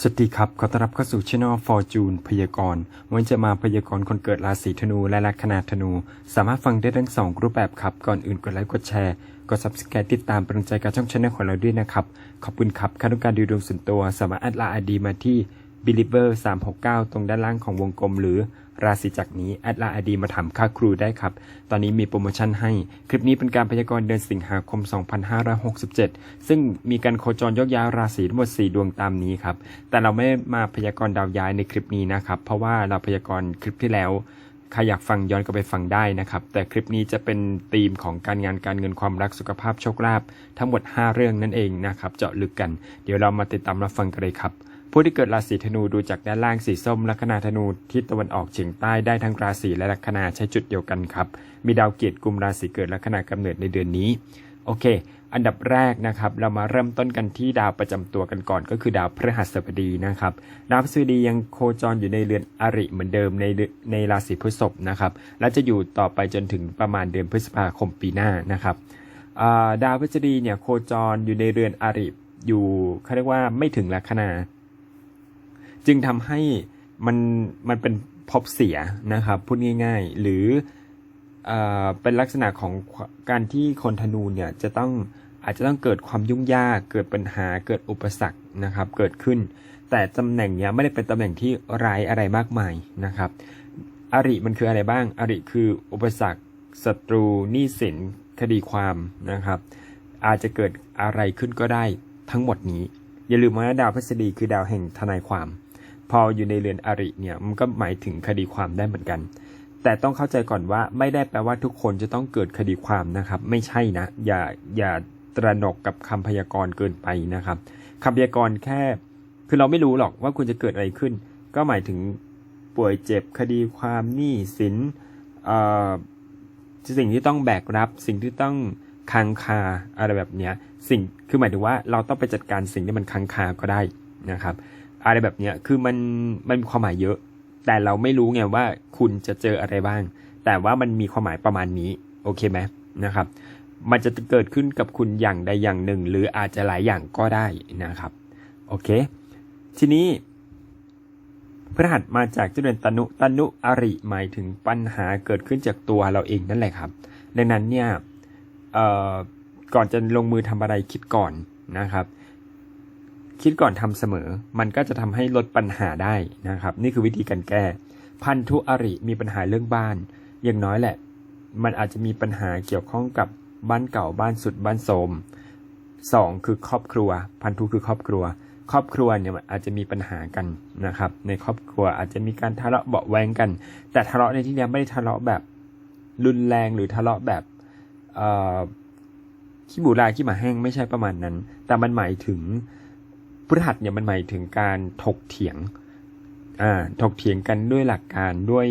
สวัสดีครับ ขอต้อนรับเข้าสู่ช่อง Fortune พยากรณ์วันจะมาพยากรณ์คนเกิดราศีธนูและลัคนาธนู สามารถฟังได้ทั้งสองรูปแบบครับ ก่อนอื่นกดไลค์กดแชร์ กด subscribe ติดตามเป็นกำลังใจกับช่องช่องของเราด้วยนะครับ ขอบคุณครับค่าต้องการดูดวงส่วนตัว สามารถอัดลาอดีมาที่ believer 369 ตรงด้านล่างของวงกลมหรือ ราศีจักรนี้แอดไลน์ ID มาถามค่าครูได้ครับ ตอนนี้มีโปรโมชั่นให้ คลิปนี้เป็นการพยากรณ์เดือนสิงหาคม 2567 ซึ่งมีการโคจรยกย้ายราศีทั้งหมด 4 ดวงตามนี้ครับ แต่เราไม่มาพยากรณ์ดาวย้ายในคลิปนี้นะครับ เพราะว่าเราพยากรณ์คลิปที่แล้วใครอยากฟังย้อนก็ไปฟังได้นะครับ แต่คลิปนี้จะเป็นธีมของการงานการเงินความรักสุขภาพโชคลาภทั้งหมด 5 เรื่องนั่นเองนะครับ เจาะลึกกัน เดี๋ยวเรามาติดตามรับฟังกันเลยครับ ผู้ที่เกิดราศีธนูดูจากด้านล่างสีส้มลัคนาธนูทิศตะวันออกเฉียงใต้ได้ทั้งราศีและลัคนาใช้จุดเดียวกันครับ มีดาวเกียรติกุมราศีเกิดลัคนากำเนิดในเดือนนี้ โอเค อันดับแรกนะครับ เรามาเริ่มต้นกันที่ดาวประจำตัวกันก่อน ก็คือดาวพฤหัสบดีนะครับ ดาวพฤหัสบดียังโคจรอยู่ในเรือนอริเหมือนเดิมในในราศีพฤษภนะครับ และจะอยู่ต่อไปจนถึงประมาณเดือนพฤษภาคมปีหน้านะครับดาวพฤหัสบดีเนี่ยโคจรอยู่ในเรือนอริอยู่เขาเรียกว่าไม่ถึงลัคนา จึงทำให้มันมันเป็นพบเสียนะครับพูดง่าย ๆ หรือเอเป็นลักษณะของการที่คนธนูเนี่ยจะต้องอาจจะต้องเกิดความยุ่งยากเกิดปัญหาเกิดอุปสรรคนะครับเกิดขึ้น แต่ตำแหน่งเนี้ยไม่ได้เป็นตำแหน่งที่ร้ายอะไรมากมายนะครับอริมันคืออะไรบ้าง อริคืออุปสรรคศัตรูหนี้สินคดีความนะครับ อาจจะเกิดอะไรขึ้นก็ได้ทั้งหมดนี้ อย่าลืมว่าดาวพฤษฎีคือดาวแห่งทนายความ พออยู่ในเรือนอริเนี่ยมันก็หมายถึงคดีความได้เหมือนกัน แต่ต้องเข้าใจก่อนว่าไม่ได้แปลว่าทุกคนจะต้องเกิดคดีความนะครับ ไม่ใช่นะ อย่าอย่าตระหนกกับคำพยากรณ์เกินไปนะครับคำพยากรณ์แค่ คือเราไม่รู้หรอกว่าคุณจะเกิดอะไรขึ้น ก็หมายถึงป่วยเจ็บคดีความหนี้สินสิ่งที่ต้องแบกรับ สิ่งที่ต้องค้างคาอะไรแบบเนี้ย สิ่งคือหมายถึงว่าเราต้องไปจัดการสิ่งที่มันค้างคาก็ได้นะครับ อะไรแบบเนี้ยคือมันมันมีความหมายเยอะ แต่เราไม่รู้ไงว่าคุณจะเจออะไรบ้าง แต่ว่ามันมีความหมายประมาณนี้ โอเคไหมนะครับ มันจะเกิดขึ้นกับคุณอย่างใดอย่างหนึ่ง หรืออาจจะหลายอย่างก็ได้นะครับ โอเค ทีนี้พฤหัสมาจากเจ้าเดือนตนุตนุอริหมายถึงปัญหาเกิดขึ้นจากตัวเราเองนั่นแหละครับ ดังนั้นเนี่ยก่อนจะลงมือทำอะไรคิดก่อนนะครับ คิดก่อนทำเสมอ มันก็จะทำให้ลดปัญหาได้นะครับ นี่คือวิธีการแก้ พันธุอริมีปัญหาเรื่องบ้าน อย่างน้อยแหละ มันอาจจะมีปัญหาเกี่ยวข้องกับบ้านเก่าบ้านสุดบ้านโสมสองคือครอบครัว พันธุคือครอบครัว ครอบครัวเนี่ยมันอาจจะมีปัญหากันนะครับ ในครอบครัวอาจจะมีการทะเลาะเบาแวงกัน แต่ทะเลาะในที่เนี้ไม่ได้ทะเลาะแบบรุนแรงหรือทะเลาะแบบขี้หมูลายขี้หมาแห้งไม่ใช่ประมาณนั้น แต่มันหมายถึง พฤหัสเนี่ยมันหมายถึงการถกเถียงอ่าถกเถียงกันด้วยหลักการด้วย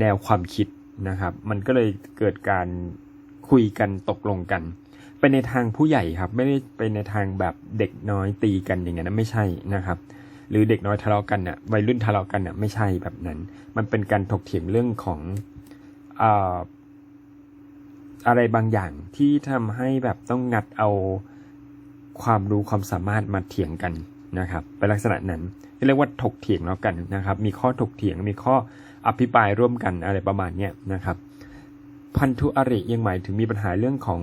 แนวความคิดนะครับ มันก็เลยเกิดการคุยกันตกลงกันเป็นในทางผู้ใหญ่ครับ ไม่ได้เป็นในทางแบบเด็กน้อยตีกันอย่างนั้นไม่ใช่นะครับ หรือเด็กน้อยทะเลาะกันเนี่ยวัยรุ่นทะเลาะกันเนี่ยไม่ใช่แบบนั้น มันเป็นการถกเถียงเรื่องของอออะไรบางอย่างที่ทำให้แบบต้องงัดเอา ความรู้ความสามารถมาเถียงกันนะครับเป็นลักษณะนั้นเรียกว่าถกเถียงแล้วกันนะครับ มีข้อถกเถียงมีข้ออภิปรายร่วมกันอะไรประมาณเนี้ยนะครับ พันธุอริยังหมายถึงมีปัญหาเรื่องของ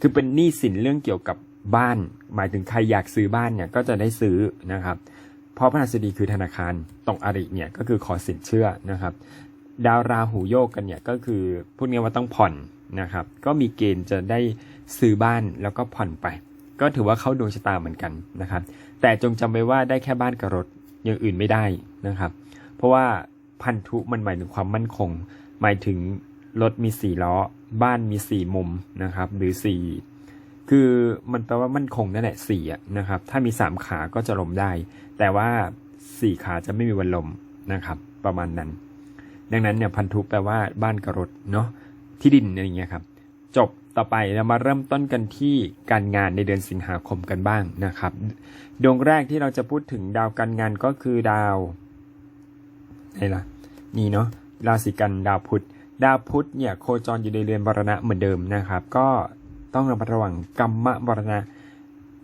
คือเป็นหนี้สินเรื่องเกี่ยวกับบ้าน หมายถึงใครอยากซื้อบ้านเนี่ยก็จะได้ซื้อนะครับ เพราะพระหัสบดีคือธนาคารตรงอริเนี่ยก็คือขอสินเชื่อนะครับ ดาวราหูโยกกันเนี่ยก็คือพูดง่ายว่าต้องผ่อนนะครับ ก็มีเกณฑ์จะได้ซื้อบ้านแล้วก็ผ่อนไป ก็ถือว่าเข้าดวงชะตาเหมือนกันนะครับ แต่จงจำไว้ว่าได้แค่บ้านกับรถอย่างอื่นไม่ได้นะครับ เพราะว่าพันธุมันหมายถึงความมั่นคง หมายถึงรถมีสี่ล้อ บ้านมีสี่มุมนะครับ หรือสี่คือมันแปลว่ามั่นคงนั่นแหละสี่นะครับ ถ้ามีสามขาก็จะล้มได้ แต่ว่าสี่ขาจะไม่มีวันล้มนะครับ ประมาณนั้น ดังนั้นเนี่ยพันธุแปลว่าบ้านกับรถเนาะที่ดินอะไรเงี้ยครับ จบ ต่อไปเรามาเริ่มต้นกันที่การงานในเดือนสิงหาคมกันบ้างนะครับ ดวงแรกที่เราจะพูดถึงดาวการงานก็คือดาวไหนล่ะนี่เนาะราศีกันดาวพุธดาวพุธเนี่ยโคจรอยู่ในเรือนมรณะเหมือนเดิมนะครับ ก็ต้องระมัดระวังกรรมมรณะ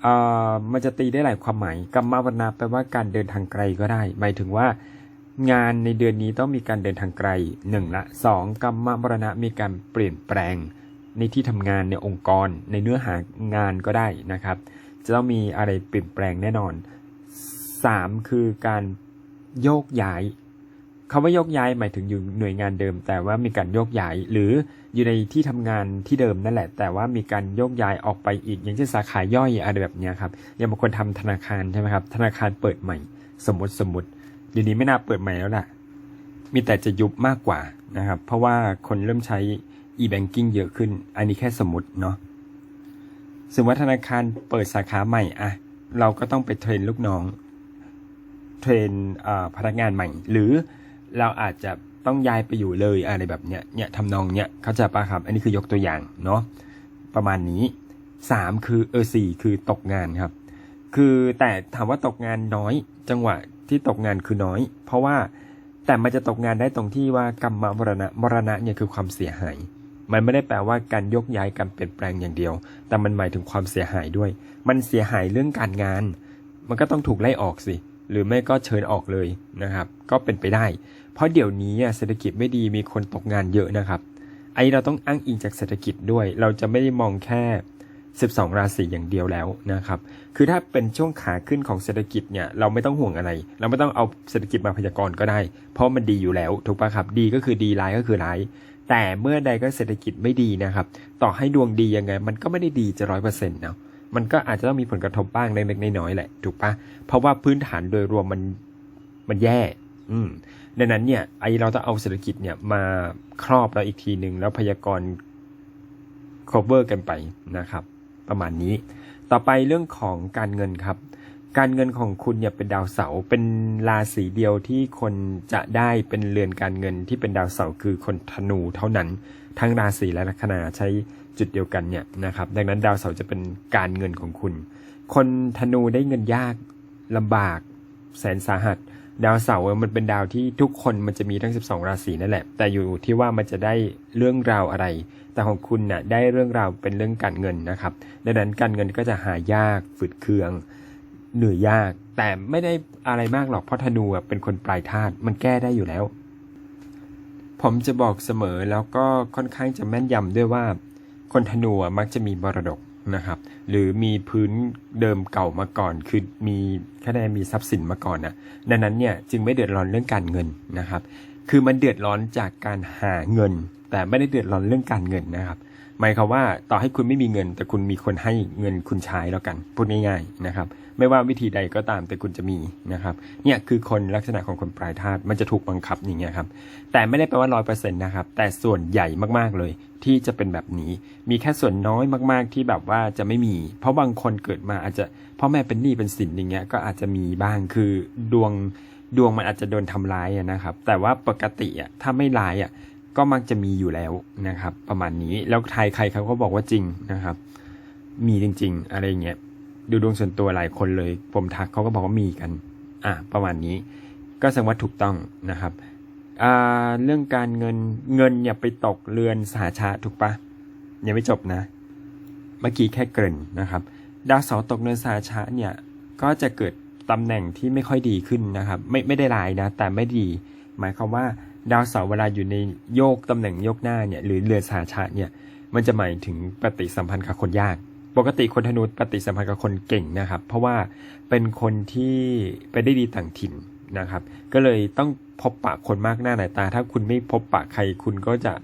เอ่อมันจะตีได้หลายความหมายกรรมวรรณะแปลว่าการเดินทางไกลก็ได้ หมายถึงว่างานในเดือนนี้ต้องมีการเดินทางไกลหนึ่งละสองกรรมวรณะมีการเปลี่ยนแปลง ในที่ทำงานในองค์กร ในเนื้อหางานก็ได้นะครับ จะต้องมีอะไรเปลี่ยนแปลงแน่นอนสามคือการโยกย้ายคำว่าโยกย้ายหมายถึงอยู่หน่วยงานเดิม แต่ว่ามีการโยกย้ายหรืออยู่ในที่ทำงานที่เดิมนั่นแหละ แต่ว่ามีการโยกย้ายออกไปอีก อย่างเช่นสาขาย่อยอะไรแบบนี้ครับอย่างบางคนทำธนาคารใช่ไหมครับธนาคารเปิดใหม่ สมมติสมมติเดี๋ยวนี้ไม่น่าเปิดใหม่แล้วล่ะมีแต่จะยุบมากกว่านะครับ เพราะว่าคนเริ่มใช้ e-banking เยอะขึ้น อันนี้แค่สมมติเนาะสมมติธนาคารเปิดสาขาใหม่อะเราก็ต้องไปเทรนลูกน้อง เทรนพนักงานใหม่ หรือเราอาจจะต้องย้ายไปอยู่เลยอะไรแบบเนี้ยเนี่ยทำนองเนี้ยเข้าใจปะครับ อันนี้คือยกตัวอย่างเนาะประมาณนี้สามคือเออสี่คือตกงานครับ คือแต่ถามว่าตกงานน้อย จังหวะที่ตกงานคือน้อย เพราะว่าแต่มันจะตกงานได้ตรงที่ว่ากรรมมรณะมรณะเนี่ยคือความเสียหาย มันไม่ได้แปลว่าการยกย้ายการเปลี่ยนแปลงอย่างเดียว แต่มันหมายถึงความเสียหายด้วย มันเสียหายเรื่องการงาน มันก็ต้องถูกไล่ออกสิ หรือไม่ก็เชิญออกเลยนะครับ ก็เป็นไปได้ เพราะเดี๋ยวนี้เศรษฐกิจไม่ดีมีคนตกงานเยอะนะครับไอ้เราต้องอ้างอิงจากเศรษฐกิจด้วย เราจะไม่ได้มองแค่ 12 ราศีอย่างเดียวแล้วนะครับ คือถ้าเป็นช่วงขาขึ้นของเศรษฐกิจเนี่ยเราไม่ต้องห่วงอะไร เราไม่ต้องเอาเศรษฐกิจมาพยากรณ์ก็ได้ เพราะมันดีอยู่แล้วถูกปะครับ ดีก็คือดีร้ายก็คือร้าย แต่เมื่อใดก็เศรษฐกิจไม่ดีนะครับ ต่อให้ดวงดียังไง มันก็ไม่ได้ดีจะร้อยเปอร์เซ็นต์เนาะมันก็อาจจะต้องมีผลกระทบบ้างเล็กๆน้อยๆแหละถูกปะเพราะว่าพื้นฐานโดยรวมมันมันแย่ อืมดังนั้นเนี่ยไอเราต้องเอาเศรษฐกิจเนี่ยมาครอบเราอีกทีหนึ่งแล้วพยากรณ์ cover กันไปนะครับ ประมาณนี้ ต่อไปเรื่องของการเงินครับ การเงินของคุณเนี่ยเป็นดาวเสาร์เป็นราศีเดียวที่คนจะได้เป็นเรือนการเงินที่เป็นดาวเสาร์คือคนธนูเท่านั้น ทั้งราศีและลัคนาใช้จุดเดียวกันเนี่ยนะครับ ดังนั้นดาวเสาร์จะเป็นการเงินของคุณ คนธนูได้เงินยากลำบากแสนสาหัส ดาวเสาร์มันเป็นดาวที่ทุกคนมันจะมีทั้ง 12 ราศีนั่นแหละ แต่อยู่ที่ว่ามันจะได้เรื่องราวอะไร แต่ของคุณน่ะได้เรื่องราวเป็นเรื่องการเงินนะครับ ดังนั้นการเงินก็จะหายากฝืดเคือง เหนื่อยยาก แต่ไม่ได้อะไรมากหรอกเพราะธนูเป็นคนปลายธาตุมันแก้ได้อยู่แล้ว ผมจะบอกเสมอแล้วก็ค่อนข้างจะแม่นยำด้วยว่า คนธนูมักจะมีมรดกนะครับ หรือมีพื้นเดิมเก่ามาก่อน คือมีค่ได้มีทรัพย์สินมาก่อนนะดังนั้นเนี่ยจึงไม่เดือดร้อนเรื่องการเงินนะครับ คือมันเดือดร้อนจากการหาเงิน แต่ไม่ได้เดือดร้อนเรื่องการเงินนะครับหมายความว่าต่อให้คุณไม่มีเงิน แต่คุณมีคนให้เงินคุณใช้แล้วกันพูดง่ายๆนะครับ ไม่ว่าวิธีใดก็ตามแต่คุณจะมีนะครับเนี่ยคือคนลักษณะของคนปลายธาตุมันจะถูกบังคับอย่างเงี้ยครับแต่ไม่ได้แปลว่าร้อยเปอร์เซ็นต์นะครับแต่ส่วนใหญ่มากๆเลยที่จะเป็นแบบนี้ มีแค่ส่วนน้อยมากๆที่แบบว่าจะไม่มี เพราะบางคนเกิดมาอาจจะพ่อแม่เป็นหนี้เป็นสินอย่างเงี้ยก็อาจจะมีบ้างคือดวงดวงมันอาจจะโดนทำร้ายนะครับ แต่ว่าปกติอะถ้าไม่ร้ายอะก็มักจะมีอยู่แล้วนะครับ ประมาณนี้แล้วใครใครเขาก็บอกว่าจริงนะครับ มีจริง ๆ อะไรเงี้ย ดูดวงส่วนตัวหลายคนเลย ผมทักเขาก็บอกว่ามีกัน อะประมาณนี้ ก็แสดงว่าถูกต้องนะครับอ่าเรื่องการเงินเงินอย่าไปตกเรือนสาชาถูกปะยังไม่จบนะ เมื่อกี้แค่เกริ่นนะครับดาวเสาร์ตกเรือนสาชาเนี่ยก็จะเกิดตำแหน่งที่ไม่ค่อยดีขึ้นนะครับ ไม่ไม่ได้ร้ายนะ แต่ไม่ดี หมายความว่าดาวเสาร์เวลาอยู่ในโยกตำแหน่งโยกหน้าเนี่ยหรือเรือนสาชาเนี่ยมันจะหมายถึงปฏิสัมพันธ์กับคนยาก ปกติคนธนูปฏิสัมพันธ์กับคนเก่งนะครับ เพราะว่าเป็นคนที่ไปได้ดีต่างถิ่นนะครับ ก็เลยต้องพบปะคนมากหน้าหลายตา ถ้าคุณไม่พบปะใครคุณก็จะ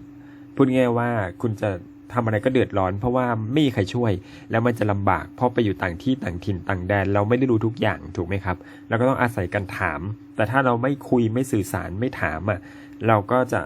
พูดง่ายว่าคุณจะทำอะไรก็เดือดร้อน เพราะว่าไม่มีใครช่วย แล้วมันจะลำบากเพราะไปอยู่ต่างที่ต่างถิ่นต่างแดน เราไม่ได้รู้ทุกอย่างถูกไหมครับเราก็ต้องอาศัยกันถาม แต่ถ้าเราไม่คุยไม่สื่อสารไม่ถามอะเราก็จะ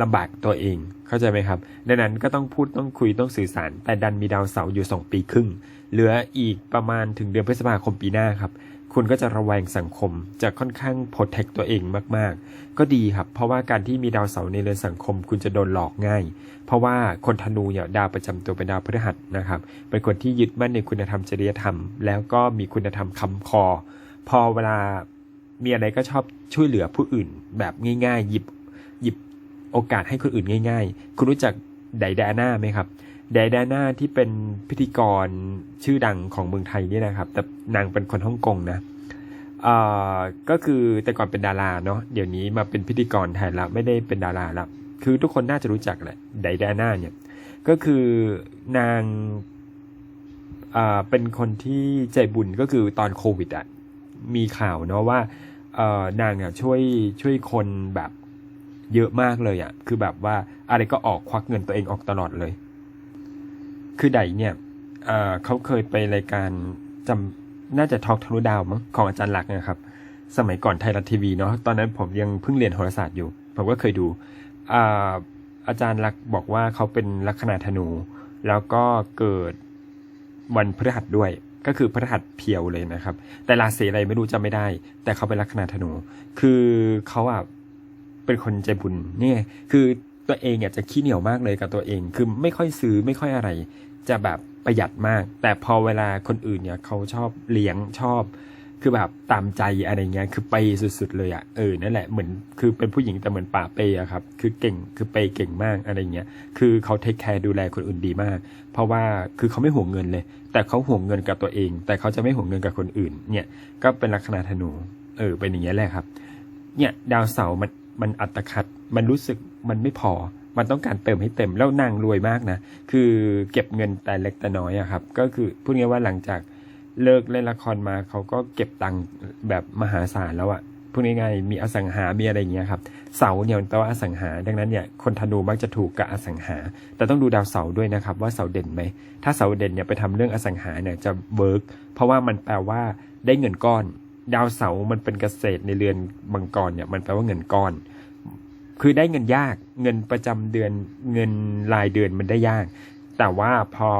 ลำบากตัวเอง เข้าใจไหมครับ ดังนั้นก็ต้องพูดต้องคุยต้องสื่อสาร แต่ดันมีดาวเสาร์อยู่ 2 ปีครึ่ง เหลืออีกประมาณถึงเดือนพฤษภาคมปีหน้าครับ คุณก็จะระแวงสังคม จะค่อนข้างโปรเทคตัวเองมากๆ ก็ดีครับ เพราะว่าการที่มีดาวเสาร์ในเรือนสังคม คุณจะโดนหลอกง่าย เพราะว่าคนธนูเนี่ยดาวประจำตัวเป็นดาวพฤหัสนะครับ เป็นคนที่ยึดมั่นในคุณธรรมจริยธรรม แล้วก็มีคุณธรรมคำคอ พอเวลามีอะไรก็ชอบช่วยเหลือผู้อื่น แบบง่ายๆ หยิบ โอกาสให้คนอื่นง่าย ๆ คุณรู้จักไดดาน่าไหมครับไดดาน่าที่เป็นพิธีกรชื่อดังของเมืองไทยนี่นะครับ แต่นางเป็นคนฮ่องกงนะเอ่อก็คือแต่ก่อนเป็นดาราเนาะเดี๋ยวนี้มาเป็นพิธีกรแทนละไม่ได้เป็นดาราละคือทุกคนน่าจะรู้จักแหละไดดาน่าเนี่ยก็คือนางอ่าเป็นคนที่ใจบุญก็คือตอนโควิดอะมีข่าวเนาะว่าเอ่อนางอะช่วยช่วยคนแบบ เยอะมากเลยอะ คือแบบว่าอะไรก็ออกควักเงินตัวเองออกตลอดเลย คือไดเนี่ยเเขาเคยไปรายการจำน่าจะทอกทะลุดาวมั้งของอาจารย์หลักนะครับ สมัยก่อนไทยรัฐทีวีเนาะ ตอนนั้นผมยังเพิ่งเรียนโหราศาสตร์อยู่ ผมก็เคยดูอาอาจารย์ลักษ์บอกว่าเขาเป็นลัคนาธนู แล้วก็เกิดวันพฤหัสด้วย ก็คือพฤหัสเพียวเลยนะครับ แต่ราศีอะไรไม่รู้จำไม่ได้ แต่เขาเป็นลัคนาธนู คือเขาอะ เป็นคนใจบุญเนี่ยคือตัวเองอะจะขี้เหนียวมากเลยกับตัวเอง คือไม่ค่อยซื้อไม่ค่อยอะไร จะแบบประหยัดมาก แต่พอเวลาคนอื่นเนี่ยเขาชอบเลี้ยงชอบ คือแบบตามใจอะไรเงี้ย คือไปสุดๆเลยอะ่ะ เออ นั่นแหละ เหมือน คือเป็นผู้หญิงแต่เหมือนป่าเปย์อะครับ คือเก่ง คือเปย์เก่งมากอะไรเงี้ย คือเขาเทคแคร์ดูแลคนอื่นดีมาก เพราะว่า คือเขาไม่ห่วงเงินเลย แต่เขาห่วงเงินกับตัวเอง แต่เขาจะไม่ห่วงเงินกับคนอื่น เนี่ย ก็เป็นลักษณะธนู เออ เป็นอย่างเงี้ยแหละครับ เนี่ย ดาวเสาร์มัน มันอัตคัด มันรู้สึกมันไม่พอ มันต้องการเติมให้เต็มแล้วนางรวยมากนะ คือเก็บเงินแต่เล็กแต่น้อยอะครับ ก็คือพูดง่ายๆว่าหลังจากเลิกเล่นละครมาเขาก็เก็บตังค์แบบมหาศาลแล้วอะพูดง่ายๆมีอสังหา มีอะไรอย่างเงี้ยครับ เสาเนี่ยมันแปลว่าอสังหา ดังนั้นเนี่ยคนธนูมักจะถูกกับอสังหา แต่ต้องดูดาวเสาด้วยนะครับว่าเสาเด่นไหม ถ้าเสาเด่นเนี่ยไปทำเรื่องอสังหาเนี่ยจะเวิร์กเพราะว่ามันแปลว่าได้เงินก้อน ดาวเสาร์มันเป็นเกษตรในเรือนมังกรเนี่ยมันแปลว่าเงินก้อน คือได้เงินยากเงินประจำเดือนเงินรายเดือนมันได้ยาก แต่ว่าพอ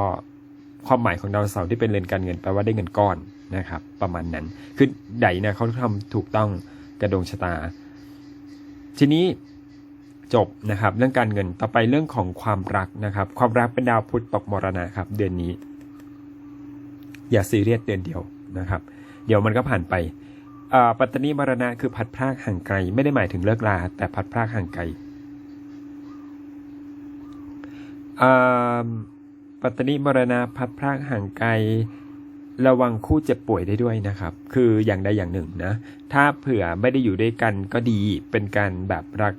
ความหมายของดาวเสาร์ที่เป็นเรือนการเงินแปลว่าได้เงินก้อนนะครับ ประมาณนั้น คือไดเนี่ยเขาทำถูกต้องกระดวงชะตา ทีนี้จบนะครับ เรื่องการเงินต่อไปเรื่องของความรักนะครับ ความรักเป็นดาวพุธตกมรณะครับ เดือนนี้ อย่าซีเรียสเดือนเดียวนะครับ เดี๋ยวมันก็ผ่านไปปัตตานีมรณะคือพัดพรากห่างไกล ไม่ได้หมายถึงเลิกลา แต่พัดพรากห่างไกลปัตตานีมรณะพัดพรากห่างไกล ระวังคู่เจ็บป่วยได้ด้วยนะครับ คืออย่างใดอย่างหนึ่งนะ ถ้าเผื่อไม่ได้อยู่ด้วยกันก็ดีเป็นการแบบรัก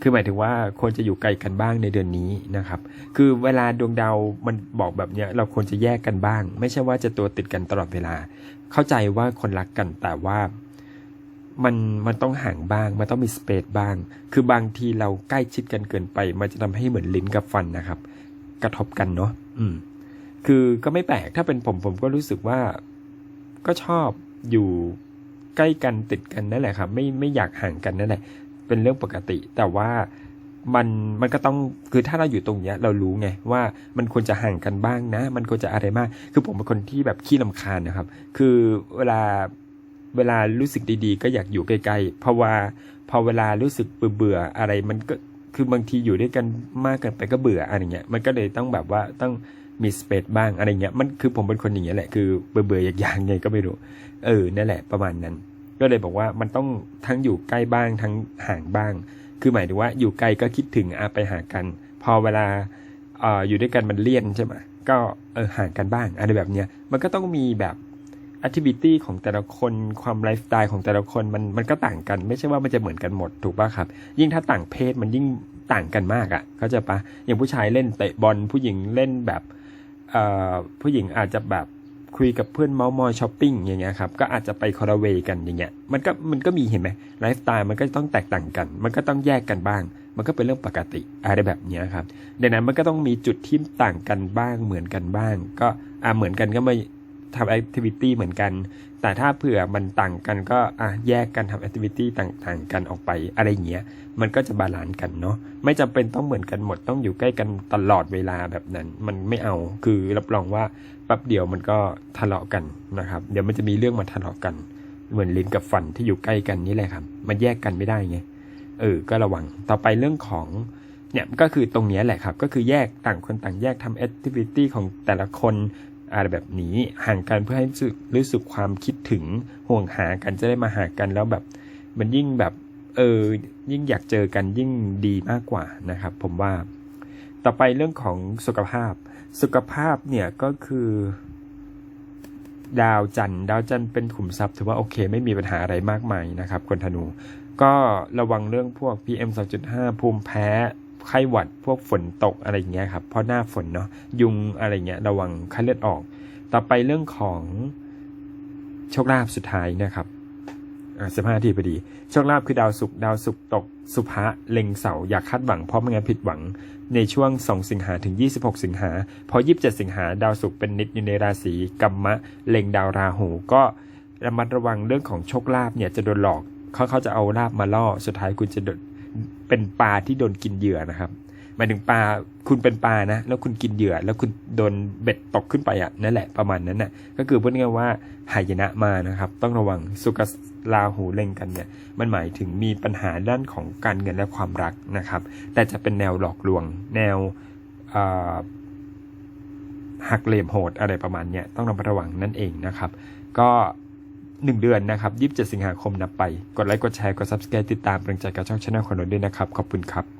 คือหมายถึงว่าควรจะอยู่ไกลกันบ้างในเดือนนี้นะครับ คือเวลาดวงดาวมันบอกแบบเนี้ยเราควรจะแยกกันบ้าง ไม่ใช่ว่าจะตัวติดกันตลอดเวลา เข้าใจว่าคนรักกันแต่ว่ามันมันต้องห่างบ้าง มันต้องมีสเปซบ้าง คือบางทีเราใกล้ชิดกันเกินไป มันจะทำให้เหมือนลิ้นกับฟันนะครับ กระทบกันเนาะอืม คือก็ไม่แปลกถ้าเป็นผมผมก็รู้สึกว่า ก็ชอบอยู่ใกล้กันติดกันนั่นแหละครับ ไม่ไม่อยากห่างกันนั่นแหละ เป็นเรื่องปกติ แต่ว่า มันมันก็ต้องคือถ้าเราอยู่ตรงเนี้ยเรารู้ไงว่ามันควรจะห่างกันบ้างนะ มันควรจะอะไรมาก คือผมเป็นคนที่แบบขี้ลำคาญนะครับ คือเวลาเวลารู้สึกดีๆ ก็อยากอยู่ใกล้ๆเพราะว่าพอเวลารู้สึกเบื่อๆอะไรมันก็คือบางทีอยู่ด้วยกันมากเกินไปก็เบื่ออะไรเงี้ยมันก็เลยต้องแบบว่าต้องมีสเปซบ้างอะไรเงี้ยมันคือผมเป็นคนอย่างเงี้ยแหละคือเบื่อเบื่อๆอยากๆไงก็ไม่รู้เออนั่นแหละประมาณนั้น ก็เลยบอกว่ามันต้องทั้งอยู่ใกล้บ้างทั้งห่างบ้าง คือหมายถึงว่าอยู่ไกลก็คิดถึงอาไปหากัน พอเวลาออยู่ด้วยกันมันเลี่ยนใช่ไหมก็เออห่างกันบ้างอะไรแบบเนี้ยมันก็ต้องมีแบบแอคทิวิตี้ของแต่ละคนความไลฟ์สไตล์ของแต่ละคนมันมันก็ต่างกัน ไม่ใช่ว่ามันจะเหมือนกันหมดถูกป่ะครับ ยิ่งถ้าต่างเพศมันยิ่งต่างกันมากอะ่ะเขาใจะปะอย่างผู้ชายเล่นเตะบอลผู้หญิงเล่นแบบเอ่อผู้หญิงอาจจะแบบ คุยกับเพื่อนเมาส์มอยช้อปปิ้งอย่างเงี้ยครับก็อาจจะไปคอร์เวกันอย่างเงี้ยมันก็มันก็มีเห็นไหมไลฟ์สไตล์มันก็ต้องแตกต่างกัน มันก็ต้องแยกกันบ้าง มันก็เป็นเรื่องปกติอะไรแบบเนี้ยครับดังนั้นมันก็ต้องมีจุดที่ต่างกันบ้างเหมือนกันบ้าง ก็อ่าเหมือนกันก็ไม่ ทำแอคทิวิตี้เหมือนกัน แต่ถ้าเผื่อมันต่างกันก็อะแยกกันทำแอคทิวิตี้ต่างๆกันออกไปอะไรอย่างเงี้ย มันก็จะบาลานซ์กันเนาะ ไม่จำเป็นต้องเหมือนกันหมด ต้องอยู่ใกล้กันตลอดเวลาแบบนั้น มันไม่เอา คือรับรองว่าแป๊บเดียวมันก็ทะเลาะกันนะครับ เดี๋ยวมันจะมีเรื่องมาทะเลาะกัน เหมือนลิ้นกับฟันที่อยู่ใกล้กันนี่แหละครับ มันแยกกันไม่ได้ไง เออ ก็ระวัง ต่อไปเรื่องของเนี่ยก็คือตรงนี้แหละครับ ก็คือแยกต่างคนต่างแยกทำแอคทิวิตี้ของแต่ละคน อะไรแบบนี้ห่างกันเพื่อให้รู้สึกรู้สึกความคิดถึงห่วงหากันจะได้มาหากันแล้วแบบ มันยิ่งแบบเออยิ่งอยากเจอกันยิ่งดีมากกว่านะครับ ผมว่า ต่อไปเรื่องของสุขภาพ สุขภาพเนี่ยก็คือ ดาวจันทร์ดาวจันทร์เป็นขุมทรัพย์ถือว่าโอเคไม่มีปัญหาอะไรมากมายนะครับคนธนู ก็ระวังเรื่องพวก PM 2.5 ภูมิแพ้ ไข้หวัดพวกฝนตกอะไรอย่างเงี้ยครับเพราะหน้าฝนเนาะยุงอะไรเงี้ยระวังไข้เลือดออก ต่อไปเรื่องของโชคลาภสุดท้ายนะครับอ่าสิบห้าทีพอดี โชคลาภคือดาวศุกร์ดาวศุกร์ตกสุภะเล็งเสาอย่าคาดหวังเพราะไม่งั้นผิดหวังในช่วง 2 สิงหาถึง 26 สิงหาพอ 27 สิงหาดาวศุกร์เป็นนิดอยู่ในราศีกัมมะเล็งดาวราหูก็ระมัดระวังเรื่องของโชคลาภเนี่ยจะโดนหลอกเขาเขาจะเอาลาบมาล่อสุดท้ายคุณจะโดน เป็นปลาที่โดนกินเหยื่อนะครับหมายถึงปลาคุณเป็นปลานะ แล้วคุณกินเหยื่อ แล้วคุณโดนเบ็ดตกขึ้นไปอะนั่นแหละประมาณนั้นน่ะ ก็คือพูดง่ายว่าหายนะมานะครับ ต้องระวังสุกลาหูเล็งกันเนี่ยมันหมายถึงมีปัญหาด้านของการเงินและความรักนะครับ แต่จะเป็นแนวหลอกลวง แนวหักเหลี่ยมโหดอะไรประมาณเนี้ยต้องระมัดระวังนั่นเองนะครับ ก็ หนึ่งเดือนนะครับ27 สิงหาคมนับไป กดไลค์กดแชร์กด subscribe ติดตามเป็นกำลังใจกับช่องช anel ของเราด้วยนะครับ ขอบคุณครับ